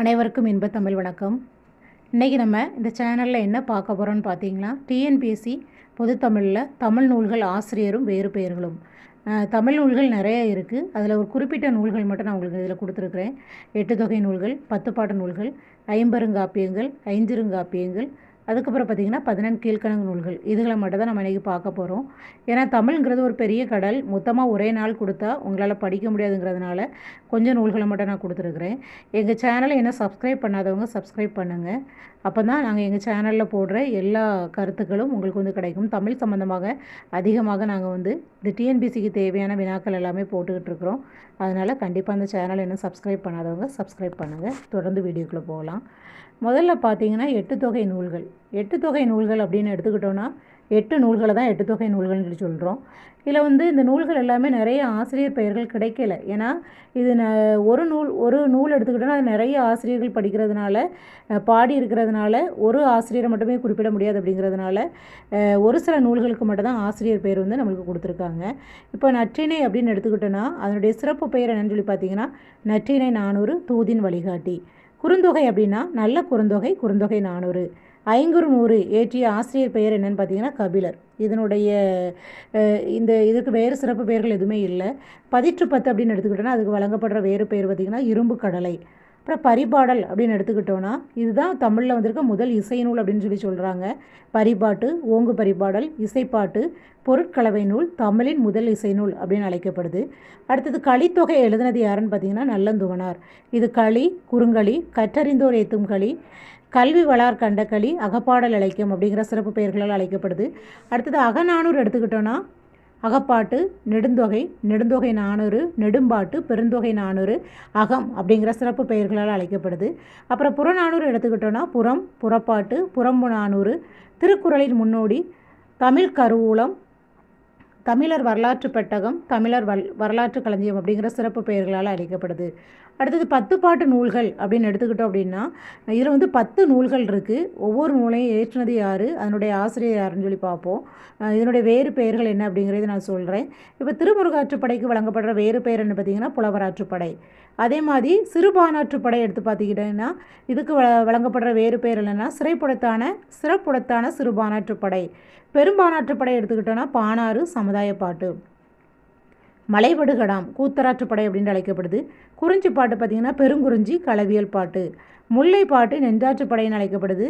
அனைவருக்கும் இன்ப தமிழ் வணக்கம். இன்றைக்கி நம்ம இந்த சேனலில் என்ன பார்க்க போகிறோம்னு பார்த்தீங்கன்னா டிஎன்பிஎஸ்சி பொதுத்தமிழில் தமிழ் நூல்கள் ஆசிரியரும் வேறு பெயர்களும். தமிழ் நூல்கள் நிறைய இருக்குது அதில் ஒரு குறிப்பிட்ட நூல்கள் மட்டும் நான் உங்களுக்கு இதில் கொடுத்துருக்குறேன். எட்டு தொகை நூல்கள் பத்துப்பாட்டு நூல்கள் ஐம்பெருங்காப்பியங்கள் ஐந்திருங்காப்பியங்கள் அதுக்கப்புறம் பார்த்திங்கன்னா பதினெண் கீழ்கணங்கு நூல்கள். இதுகளை மட்டும் தான் நம்ம இன்றைக்கி பார்க்க போகிறோம் ஏன்னா தமிழ்ங்கிறது ஒரு பெரிய கடல். மொத்தமாக ஒரே நாள் கொடுத்தா உங்களால் படிக்க முடியாதுங்கிறதுனால கொஞ்சம் நூல்களை மட்டும் நான் கொடுத்துருக்குறேன். எங்கள் சேனலை என்ன சப்ஸ்கிரைப் பண்ணாதவங்க சப்ஸ்கிரைப் பண்ணுங்கள் அப்போ தான் நாங்கள் எங்கள் சேனலில் போடுற எல்லா கருத்துக்களும் உங்களுக்கு வந்து கிடைக்கும். தமிழ் சம்மந்தமாக அதிகமாக நாங்கள் வந்து இந்த டிஎன்பிசிக்கு தேவையான வினாக்கள் எல்லாமே போட்டுக்கிட்டு இருக்கிறோம். அதனால் கண்டிப்பாக அந்த சேனலை என்ன சப்ஸ்கிரைப் பண்ணாதவங்க சப்ஸ்கிரைப் பண்ணுங்கள் தொடர்ந்து வீடியோக்குள்ளே போகலாம். முதல்ல பார்த்தீங்கன்னா எட்டு தொகை நூல்கள். எட்டு தொகை நூல்கள் அப்படின்னு எடுத்துக்கிட்டோன்னா எட்டு நூல்களை தான் எட்டு தொகை நூல்கள்னு சொல்லி சொல்கிறோம் இதில் வந்து இந்த நூல்கள் எல்லாமே நிறைய ஆசிரியர் பெயர்கள் கிடைக்கல. ஏன்னா இது ந ஒரு நூல் ஒரு நூல் எடுத்துக்கிட்டோன்னா அது நிறைய ஆசிரியர்கள் படிக்கிறதுனால பாடி இருக்கிறதுனால ஒரு ஆசிரியரை மட்டுமே குறிப்பிட முடியாது அப்படிங்கிறதுனால ஒரு சில நூல்களுக்கு மட்டும்தான் ஆசிரியர் பெயர் வந்து நம்மளுக்கு கொடுத்துருக்காங்க. இப்போ நற்றிணை அப்படின்னு எடுத்துக்கிட்டோன்னா அதனுடைய சிறப்பு பெயர் என்னன்னு சொல்லி பார்த்தீங்கன்னா நற்றிணை நானூறு தூதின் வழிகாட்டி. குறுந்தொகை அப்படின்னா நல்ல குறுந்தொகை குறுந்தொகை நானூறு. ஐங்குறுநூறு ஏற்றிய ஆசிரியர் பெயர் என்னன்னு பார்த்தீங்கன்னா கபிலர். இதனுடைய இந்த இதுக்கு வேறு சிறப்பு பெயர்கள் எதுவுமே இல்லை. பதிற்று பத்து அப்படின்னு எடுத்துக்கிட்டோன்னா அதுக்கு வழங்கப்படுற வேறு பெயர் பார்த்திங்கன்னா இரும்பு கடலை. அப்புறம் பரிபாடல் அப்படின்னு எடுத்துக்கிட்டோன்னா இதுதான் தமிழில் வந்திருக்க முதல் இசை நூல் அப்படின்னு சொல்லி சொல்கிறாங்க பரிபாட்டு ஓங்கு பரிபாடல் இசைப்பாட்டு பொருட்கலவை நூல் தமிழின் முதல் இசை நூல் அப்படின்னு அழைக்கப்படுது. அடுத்தது களித்தொகை எழுதினது யாருன்னு பார்த்தீங்கன்னா நல்லந்துவனார். இது களி குறுங்களி கற்றறிந்தோர் ஏத்தும் களி கல்வி வளார் கண்ட களி அகப்பாடல் இலக்கியம் அப்படிங்கிற சிறப்பு பெயர்களால் அழைக்கப்படுது. அடுத்தது அகநானூறு எடுத்துக்கிட்டோன்னா அகப்பாட்டு நெடுந்தொகை நெடுந்தொகை நானூறு நெடும்பாட்டு பெருந்தொகை நானூறு அகம் அப்படிங்கிற சிறப்பு பெயர்களால் அழைக்கப்படுது. அப்புறம் புறநானூறு எடுத்துக்கிட்டோன்னா புறம் புறப்பாட்டு புறம்பு நானூறு திருக்குறளின் முன்னோடி தமிழ் கருவூலம் தமிழர் வரலாற்று பெட்டகம் தமிழர் வல் வரலாற்று களஞ்சியம் அப்படிங்கிற சிறப்பு பெயர்களால் அழைக்கப்படுது. அடுத்தது பத்து பாட்டு நூல்கள் அப்படின்னு எடுத்துக்கிட்டோம் அப்படின்னா இதில் வந்து பத்து நூல்கள் இருக்குது ஒவ்வொரு நூலையும் ஏற்றினது யார்? அதனுடைய ஆசிரியர் யாருன்னு சொல்லி பார்ப்போம். இதனுடைய வேறு பெயர்கள் என்ன அப்படிங்கிறத நான் சொல்கிறேன் இப்போ திருமுருகாற்றுப்படைக்கு வழங்கப்படுற வேறு பெயர் என்ன பார்த்தீங்கன்னா புலவராற்றுப்படை. அதே மாதிரி சிறுபானாற்றுப்படை எடுத்து பார்த்துக்கிட்டீங்கன்னா இதுக்கு வ வழங்கப்படுற வேறு பெயர் என்னென்னா சிறைப்புடத்தான சிறப்புடத்தான சிறுபானாற்றுப்படை பெரும்பானாற்றுப்படை எடுத்துக்கிட்டோன்னா பானாறு சமுதாய பாட்டு மலைவடுகடாம் கூத்தராற்றுப்படை அப்படின்னு அழைக்கப்படுது. குறிஞ்சி பாட்டு பார்த்திங்கன்னா பெருங்குறிஞ்சி களவியல் பாட்டு. முல்லை பாட்டு நெஞ்சாற்றுப்படைன்னு அழைக்கப்படுது.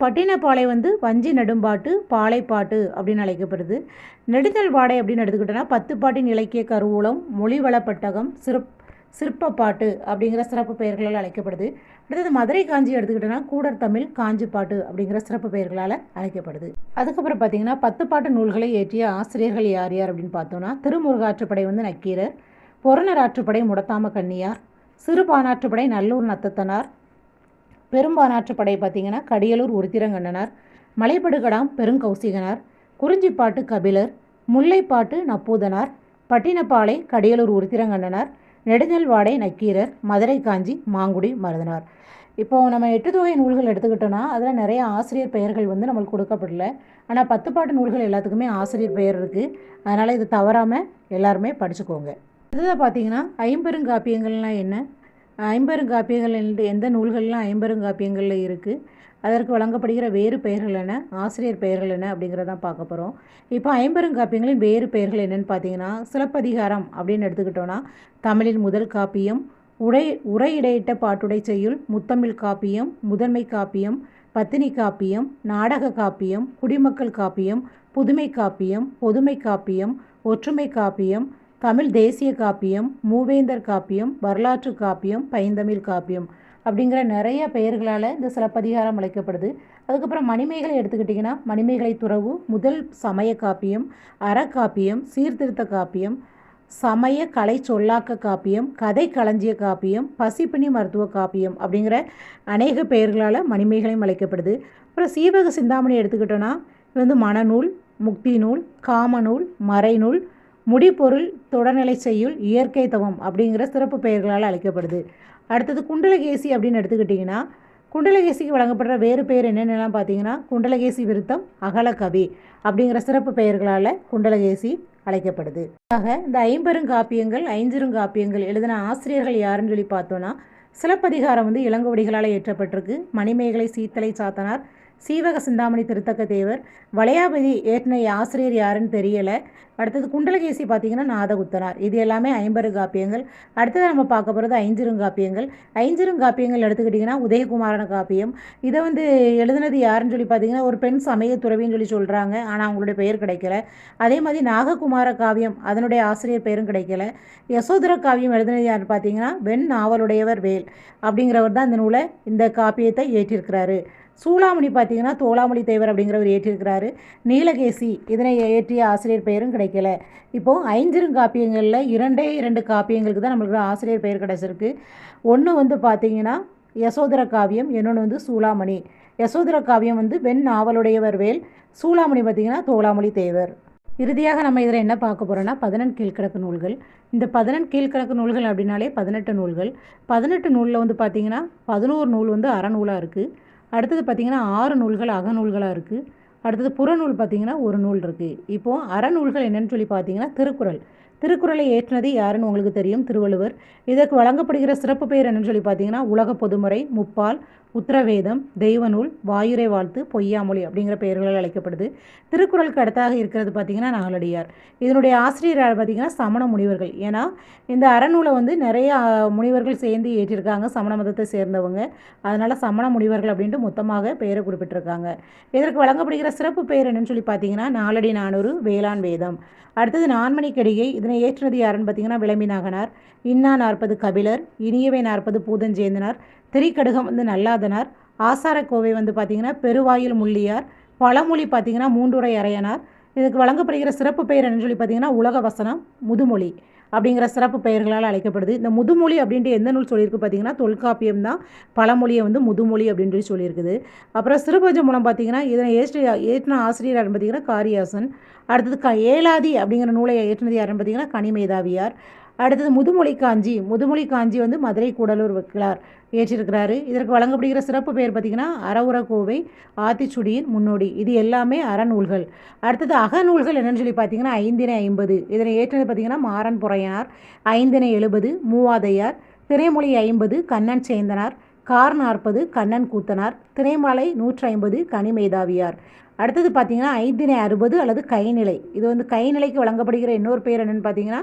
பட்டினப்பாலை வந்து வஞ்சி நெடும்பாட்டு பாலைப்பாட்டு அப்படின்னு அழைக்கப்படுது. நெடுதல் வாடை அப்படின்னு எடுத்துக்கிட்டோன்னா பத்து பாட்டின் இலக்கிய கருவூலம் மொழிவளப்பட்டகம் சிறப்பு சிற்பப்பாட்டு அப்படிங்கிற சிறப்பு பெயர்களால் அழைக்கப்படுது. அடுத்தது மதுரை காஞ்சி எடுத்துக்கிட்டோன்னா கூடர் தமிழ் காஞ்சி பாட்டு அப்படிங்கிற சிறப்பு பெயர்களால் அழைக்கப்படுது. அதுக்கப்புறம் பார்த்தீங்கன்னா பத்து பாட்டு நூல்களை இயற்றிய ஆசிரியர்கள் யார் யார் அப்படின்னு பார்த்தோன்னா திருமுருகாற்றுப்படை வந்து நக்கீரர் பொருணராற்றுப்படை முடத்தாம கன்னியார் சிறுபானாற்றுப்படை நல்லூர் நத்தத்தனார் பெரும்பானாற்றுப்படை பார்த்தீங்கன்னா கடியலூர் உருத்திரங்கண்ணனார் மலைப்படுகடாம் பெருங்கௌசிகனார் குறிஞ்சிப்பாட்டு கபிலர் முல்லைப்பாட்டு நப்பூதனார் பட்டினப்பாலை கடியலூர் உருத்திரங்கண்ணனார் நெடுநெல்வாடை நக்கீரர் மதுரை காஞ்சி மாங்குடி மருதனார். இப்போது நம்ம எட்டு தொகை நூல்கள் எடுத்துக்கிட்டோன்னா அதில் நிறைய ஆசிரியர் பெயர்கள் வந்து நம்மளுக்கு கொடுக்கப்படல. ஆனால் பத்து பாட்டு நூல்கள் எல்லாத்துக்குமே ஆசிரியர் பெயர் இருக்குது அதனால் இது தவறாமல் எல்லாருமே படிச்சுக்கோங்க. இதுதான் பார்த்தீங்கன்னா ஐம்பெருங்காப்பியங்கள்லாம் என்ன? ஐம்பெருங்காப்பியங்கள் எந்த நூல்கள்லாம் ஐம்பெருங்காப்பியங்களில் இருக்குது அதற்கு வழங்கப்படுகிற வேறு பெயர்கள் என்ன? ஆசிரியர் பெயர்கள் என்ன அப்படிங்கிறதான் பார்க்க போகிறோம் இப்போ ஐம்பெருங்காப்பியங்களின் வேறு பெயர்கள் என்னன்னு பார்த்தீங்கன்னா சிலப்பதிகாரம் அப்படின்னு எடுத்துக்கிட்டோன்னா தமிழின் முதல் காப்பியம் உடை உரையிடையிட்ட பாட்டுடை செய்யுள் முத்தமிழ் காப்பியம் முதன்மை காப்பியம் பத்தினி காப்பியம் நாடக காப்பியம் குடிமக்கள் காப்பியம் புதுமை காப்பியம் பொதுமை காப்பியம் ஒற்றுமை காப்பியம் தமிழ் தேசிய காப்பியம் மூவேந்தர் காப்பியம் வரலாற்று காப்பியம் பைந்தமிழ் காப்பியம். அப்படிங்கிற நிறைய பெயர்களால் இந்த சிலப்பதிகாரம் அழைக்கப்படுது. அதுக்கப்புறம் மணிமேகலை எடுத்துக்கிட்டிங்கன்னா மணிமேகலை துறவு முதல் சமய காப்பியம் அறக்காப்பியம் சீர்திருத்த காப்பியம் சமய கலை சொல்லாக்க காப்பியம் கதை களஞ்சிய காப்பியம் பசிப்பினி மருத்துவ காப்பியம் அப்படிங்கிற அநேக பெயர்களால் மணிமேகலையும் அழைக்கப்படுது. அப்புறம் சீவக சிந்தாமணி எடுத்துக்கிட்டோன்னா இது வந்து மனநூல் முக்தி நூல் காமநூல் மறைநூல் முடிப்பொருள் தொடர்நிலை செய்யுள் இயற்கை தவம் அப்படிங்கிற சிறப்பு பெயர்களால் அழைக்கப்படுது. அடுத்தது குண்டலகேசி அப்படின்னு எடுத்துக்கிட்டிங்கன்னா குண்டலகேசிக்கு வழங்கப்படுற வேறு பெயர் என்னென்னலாம் பார்த்தீங்கன்னா குண்டலகேசி விருத்தம் அகலகவி அப்படிங்கிற சிறப்பு பெயர்களால் குண்டலகேசி அழைக்கப்படுது. ஆக இந்த ஐம்பெருங்காப்பியங்கள் ஐஞ்சிருங்காப்பியங்கள் எழுதின ஆசிரியர்கள் யாருன்னு சொல்லி பார்த்தோன்னா சிலப்பதிகாரம் வந்து இளங்கோடிகளால் இயற்றப்பட்டிருக்கு. மணிமேகலை சீத்தலை சாத்தனார் சீவக சிந்தாமணி திருத்தக்க தேவர் வளையாபதி ஏற்றின ஆசிரியர் யாருன்னு தெரியலை. அடுத்தது குண்டலகேசி பார்த்தீங்கன்னா நாதகுத்தனார் இது எல்லாமே ஐம்பது காப்பியங்கள். அடுத்தது நம்ம பார்க்க போகிறது ஐஞ்சிருங்காப்பியங்கள் ஐஞ்சிருங்காப்பியங்கள் எடுத்துக்கிட்டிங்கன்னா உதயகுமாரன காப்பியம். இதை வந்து எழுதுனது யாருன்னு சொல்லி பார்த்தீங்கன்னா ஒரு பெண் சமய துறவின்னு சொல்லி சொல்கிறாங்க ஆனால் அவங்களுடைய பெயர் கிடைக்கல. அதே மாதிரி நாககுமார காவியம் அதனுடைய ஆசிரியர் பெயரும் கிடைக்கல. யசோதர காவியம் எழுதினது யாருன்னு பார்த்தீங்கன்னா வெண் நாவலுடையவர் வேல் அப்படிங்கிறவர் தான் இந்த நூலை இந்த காப்பியத்தை ஏற்றிருக்கிறாரு. சூளாமணி பார்த்தீங்கன்னா தோளாமணி தேவர் அப்படிங்கிறவர் ஏற்றிருக்கிறாரு. நீலகேசி இதனை ஏற்றிய ஆசிரியர் பெயரும் கிடைக்கல. இப்போது ஐஞ்சிருங்காப்பியங்களில் இரண்டே இரண்டு காப்பியங்களுக்கு தான் நம்மளுக்கு ஆசிரியர் பெயர் கிடச்சிருக்கு. ஒன்று வந்து பார்த்தீங்கன்னா யசோதர காவியம் இன்னொன்று வந்து சூளாமணி. யசோதர காவியம் வந்து வெண் நாவலுடையவர் வேல் சூளாமணி பார்த்திங்கன்னா தோளாமொழி தேவர். இறுதியாக நம்ம இதில் என்ன பார்க்க போகிறோன்னா பதினெண் கீழ்கிழக்கு நூல்கள். இந்த பதினெண் கீழ்கிழக்கு நூல்கள் அப்படின்னாலே பதினெட்டு நூல்கள். பதினெட்டு நூலில் வந்து பார்த்திங்கன்னா பதினோரு நூல் வந்து அறநூலாக இருக்குது அடுத்தது பார்த்திங்கன்னா ஆறு நூல்கள் அகநூல்களாக இருக்குது அடுத்தது புறநூல் பார்த்திங்கன்னா ஒரு நூல் இருக்குது இப்போது அறநூல்கள் என்னென்னு சொல்லி பார்த்தீங்கன்னா திருக்குறள். திருக்குறளை ஏற்றினது யாருன்னு உங்களுக்கு தெரியும்? திருவள்ளுவர். இதற்கு வழங்கப்படுகிற சிறப்பு பெயர் என்னன்னு சொல்லி பார்த்தீங்கன்னா உலக பொதுமுறை முப்பால் உத்தரவேதம் தெய்வநூல் வாயுரை வாழ்த்து பொய்யாமொழி அப்படிங்கிற பெயர்களால் அழைக்கப்படுது. திருக்குறளுக்கு அடுத்தாக இருக்கிறது பார்த்திங்கன்னா நாலடியார் இதனுடைய ஆசிரியர் பார்த்திங்கன்னா சமண முனிவர்கள். ஏன்னா இந்த அறநூலை வந்து நிறைய முனிவர்கள் சேர்ந்து ஏற்றிருக்காங்க சமண மதத்தை சேர்ந்தவங்க. அதனால் சமண முனிவர்கள் அப்படின்ட்டு மொத்தமாக பெயரை குறிப்பிட்டிருக்காங்க. இதற்கு வழங்கப்படுகிற சிறப்பு பெயர் என்னன்னு சொல்லி பார்த்தீங்கன்னா நாலடி நானூறு வேளாண் வேதம். அடுத்தது நான்மணி கடிகை இதனை ஏற்றினது யாருன்னு பார்த்தீங்கன்னா விளம்பி நாகனார். இன்னா நாற்பது கபிலர் இனியவை நாற்பது பூதஞ்சேந்தனார். திரிக்கடுகம் வந்து நல்லா நல்லாதனார் ஆசாரக்கோவை வந்து பார்த்திங்கன்னா பெருவாயில் முள்ளியார் பழமொழி பார்த்திங்கன்னா மூன்றுரை அறையனார் இதுக்கு வழங்கப்படுகிற சிறப்பு பெயர் என்னன்னு சொல்லி பார்த்திங்கன்னா உலக வசனம் முதுமொழி அப்படிங்கிற சிறப்பு பெயர்களால் அழைக்கப்படுது. இந்த முதுமொழி அப்படின்ட்டு எந்த நூல் சொல்லியிருக்கு பார்த்தீங்கன்னா தொல்காப்பியம் தான். பழமொழியை வந்து முதுமொழி அப்படின்னு சொல்லி சொல்லியிருக்குது. அப்புறம் சிறுபஞ்ச மூலம் பார்த்தீங்கன்னா இதனை ஏற்று ஏற்றின ஆசிரியர் யாருன்னு பார்த்தீங்கன்னா காரியாசன். அடுத்தது க ஏலாதி அப்படிங்கிற நூலை ஏற்றினது யாருன்னு பார்த்தீங்கன்னா கனிமேதாவியார். அடுத்தது முதுமொழி காஞ்சி. முதுமொழி காஞ்சி வந்து மதுரை கூடலூர் வைக்கலார் ஏற்றிருக்கிறாரு. இதற்கு வழங்கப்படுகிற சிறப்பு பெயர் பார்த்திங்கன்னா அறவுரக்கோவை ஆத்திச்சுடியின் முன்னோடி. இது எல்லாமே அறநூல்கள் அடுத்தது அகநூல்கள் என்னென்னு சொல்லி பார்த்தீங்கன்னா ஐந்தினை ஐம்பது. இதனை ஏற்றது பார்த்திங்கன்னா மாறன் புறையனார் ஐந்தினை எழுபது மூவாதையார் திரைமொழி ஐம்பது கண்ணன் சேந்தனார் கார் நாற்பது கண்ணன் கூத்தனார் திரைமலை நூற்றி ஐம்பது கனிமேதாவியார் அடுத்தது பார்த்தீங்கன்னா ஐந்தினை அறுபது அல்லது கைநிலை. இது வந்து கைநிலைக்கு வழங்கப்படுகிற இன்னொரு பேர் என்னென்னு பார்த்தீங்கன்னா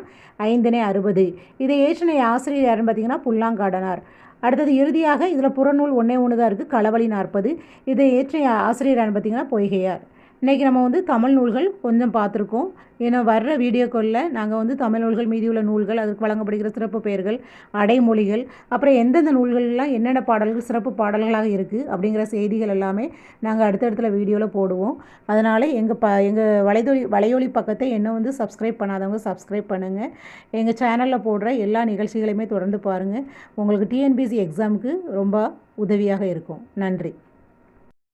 ஐந்தினை அறுபது. இதை ஏற்றினை ஆசிரியர் யாருன்னு பார்த்தீங்கன்னா புல்லாங்காடனார். அடுத்தது இறுதியாக இதில் புறநூல் ஒன்றே ஒன்று தான் இருக்குது களவழி நாற்பது. இதை ஏற்றிய ஆசிரியர் யாருன்னு பார்த்தீங்கன்னா பொய்கையார். இன்றைக்கி நம்ம வந்து தமிழ் நூல்கள் கொஞ்சம் பார்த்துருக்கோம். ஏன்னா வர்ற வீடியோக்களில் நாங்கள் வந்து தமிழ் நூல்கள் மீதியுள்ள நூல்கள் அதுக்கு வழங்கப்படுகிற சிறப்பு பெயர்கள் அடைமொழிகள் அப்புறம் எந்தெந்த நூல்கள்லாம் என்னென்ன பாடல்கள் சிறப்பு பாடல்களாக இருக்குது அப்படிங்கிற செய்திகள் எல்லாமே நாங்கள் அடுத்தடுத்த வீடியோவில் போடுவோம். அதனால் எங்கள் ப எங்கள் வலைதொலி வலையொலி பக்கத்தை என்ன வந்து சப்ஸ்கிரைப் பண்ணாதவங்க சப்ஸ்கிரைப் பண்ணுங்கள் எங்கள் சேனலில் போடுற எல்லா நிகழ்ச்சிகளையுமே தொடர்ந்து பாருங்கள் உங்களுக்கு டிஎன்பிசி எக்ஸாமுக்கு ரொம்ப உதவியாக இருக்கும். நன்றி.